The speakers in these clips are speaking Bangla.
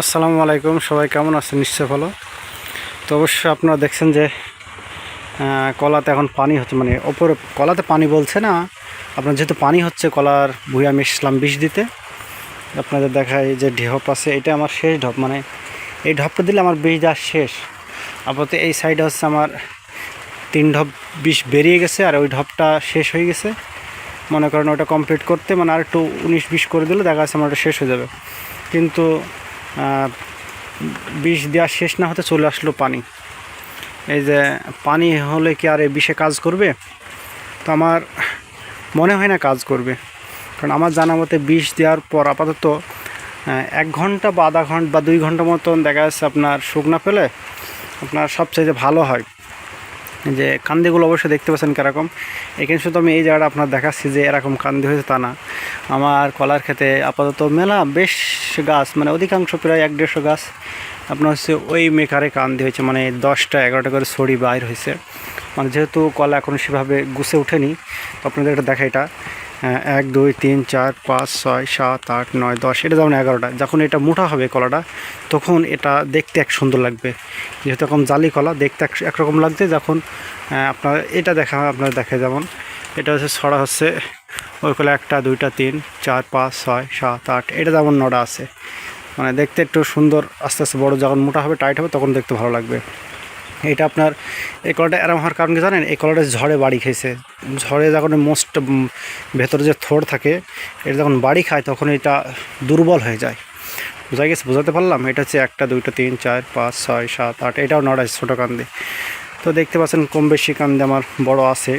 আসসালামু আলাইকুম, সবাই কেমন আছেন? নিশ্চয় ভালো। তো অবশ্যই আপনারা দেখছেন যে কলাতে এখন পানি হচ্ছে মানে ওপরে, কলাতে পানি বলছে না, আপনার যেহেতু পানি হচ্ছে কলার আমি এসেছিলাম বিষ দিতে, আপনাদের দেখায় যে ঢপ আছে, এটা আমার শেষ ঢপ মানে এই ঢপটা দিলে আমার বিষ দেওয়া শেষ। আপাতত এই সাইডে হচ্ছে আমার তিন ঢপ বিষ বেরিয়ে গেছে, আর ওই ঢপটা শেষ হয়ে গেছে। মনে করেন ওটা কমপ্লিট করতে মানে আর একটু উনিশ বিশ করে দিলে দেখা যাচ্ছে আমার ওটা শেষ হয়ে যাবে। কিন্তু বিষ দেওয়া শেষ না হতে চলে আসলো পানি। এই যে পানি হলে কি আর এই বিষে কাজ করবে? তো আমার মনে হয় না কাজ করবে। কারণ আমার জানা মতে বিষ দেওয়ার পর আপাতত এক ঘণ্টা বা আধা ঘণ্টা বা দুই ঘণ্টা মতন দেখা যাচ্ছে আপনার শুকনা ফেলে, আপনার সবচেয়ে ভালো হয়। যে কান্দিগুলো অবশ্যই দেখতে পাচ্ছেন কীরকম। এখানে শুধু আমি এই জায়গাটা আপনার দেখাচ্ছি যে এরকম কান্দি হয়েছে তা না। আমার কলার খেতে আপাতত মেলা বেশ গাছ মানে অধিকাংশ প্রায় এক দেড়শো গাছ আপনার হচ্ছে ওই মেকারে কান্দি হয়েছে মানে দশটা এগারোটা করে ছড়ি বাইর হয়েছে। মানে যেহেতু কলা এখন সেভাবে গুছে ওঠেনি, তো আপনাদের এটা দেখা এটা। আহ, এক দুই তিন চার পাঁচ ছয় সাত আট নয় দশ এটা যেমন এগারোটা যখন এটা মোটা হবে কলাটা তখন এটা দেখতে এক সুন্দর লাগবে। যেহেতু এখন জালি কলা দেখতে এক- একরকম লাগছে যখন আপনার এটা দেখা আপনার দেখে যেমন এটা হচ্ছে ছড়া হচ্ছে ওই কলা একটা দুইটা তিন চার পাঁচ ছয় সাত আট এটা যেমন নটা আছে। মানে দেখতে একটু সুন্দর আস্তে আস্তে বড় যখন মোটা হবে টাইট হবে তখন দেখতে ভালো লাগবে। এটা আপনার, এই কলাটা এরম হওয়ার কারণ কি জানেন? এই কলাটা ঝড়ে বাড়ি খেয়েছে ঝড়ে যখন মোস্ট ভেতরে যে থোড় থাকে, এটা যখন বাড়ি খায়, তখন এটা দুর্বল হয়ে যায়। বোঝা গেছে? বোঝাতে পারলাম? এটা হচ্ছে একটা, দুইটা, তিন, চার, পাঁচ, ছয়, সাত, আট, এটাও নড়াই ছোটো কান্দি। তো দেখতে পাচ্ছেন কম বেশি কান্দি আমার বড় আছে।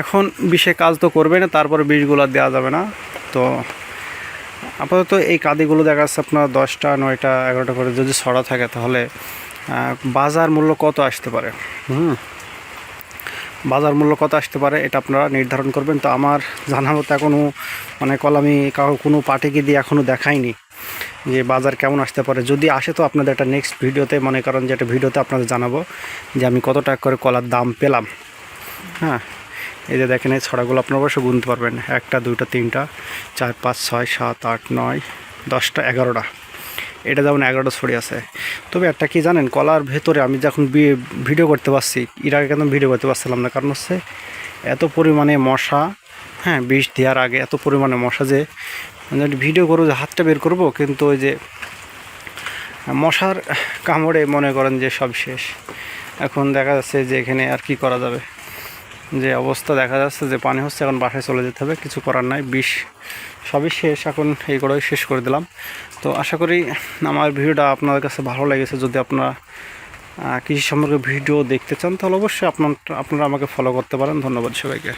এখন বিষে কাজ তো করবে না, তারপর বিষগুলো দেওয়া যাবে না। তো আপাতত এই কাঁদিগুলো দেখা যাচ্ছে আপনার দশটা, নয়টা, এগারোটা করে যদি ছড়া থাকে, তাহলে বাজার মূল্য কত আসতে পারে? হুম। বাজার মূল্য কত আসতে পারে এটা আপনারা নির্ধারণ করবেন। তো আমার জানার মতো এখনও মানে কল আমি কাউ কোনো পার্টিকে দিয়ে এখনও দেখাইনি যে বাজার কেমন আসতে পারে। যদি আসে তো আপনাদের একটা নেক্সট ভিডিওতে মনে করেন যে একটা ভিডিওতে আপনাদের জানাব যে আমি কত টাকা করে কলার দাম পেলাম। হ্যাঁ এই যে দেখেন এই ছড়াগুলো আপনারা অবশ্যই গুনতে পারবেন। একটা দুইটা তিনটা চার পাঁচ ছয় সাত আট নয় দশটা এগারোটা। এটা যেমন এগারোটা ছড়ি আছে। তবে একটা কি জানেন, কলার ভেতরে আমি যখন ভিডিও করতে পারছি, এর আগে কিন্তু ভিডিও করতে পারছিলাম না। কারণ হচ্ছে এত পরিমাণে মশা হ্যাঁ বিষ দেওয়ার আগে এত পরিমাণে মশা যে মানে ভিডিও করব যে হাতটা বের করব, কিন্তু ওই যে মশার কামড়ে মনে করেন যে সব শেষ। এখন দেখা যাচ্ছে যে এখানে আর কি করা যাবে? যে অবস্থা দেখা যাচ্ছে যে পানি হচ্ছে, এখন বাসায় চলে যেতে হবে, কিছু করার নাই। বিষ সবই শেষ, এখন এই করেই শেষ করে দিলাম। তো আশা করি আমার ভিডিওটা আপনাদের কাছে ভালো লেগেছে। যদি আপনারা কৃষি সম্পর্কে ভিডিও দেখতে চান, তাহলে অবশ্যই আপনার, আপনারা আমাকে ফলো করতে পারেন। ধন্যবাদ সবাইকে।